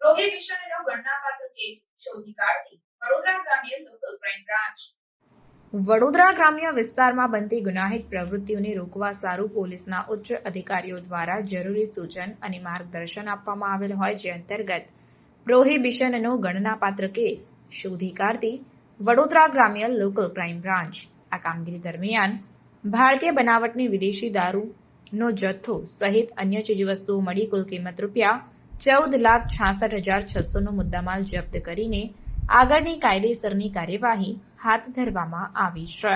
પ્રોહિબિશનનો ગણનાપાત્ર case શોધી કાઢતી વડોદરા ગ્રામ્ય local crime branch. Vadodara ગ્રામ્ય વિસ્તારમાં બનતી ગુનાહિત પ્રવૃત્તિઓને રોકવા સારું પોલીસના ઉચ્ચ અધિકારીઓ દ્વારા જરૂરી સૂચન અને માર્ગદર્શન આપવામાં આવેલ હોય જે અંતર્ગત પ્રોહિબિશનનો ગણનાપાત્ર કેસ શોધી કાઢતી વડોદરા ગ્રામ્ય લોકલ ક્રાઇમ બ્રાન્ચ. આ કામગીરી દરમિયાન ભારતીય બનાવટની વિદેશી દારૂનો જથ્થો સહિત અન્ય ચીજવસ્તુઓ મળી કુલ કિંમત રૂપિયા ચૌદ લાખ છાસઠ હજાર છસોનો મુદ્દામાલ જપ્ત કરીને આગળની કાયદેસરની કાર્યવાહી હાથ ધરવામાં આવી છે.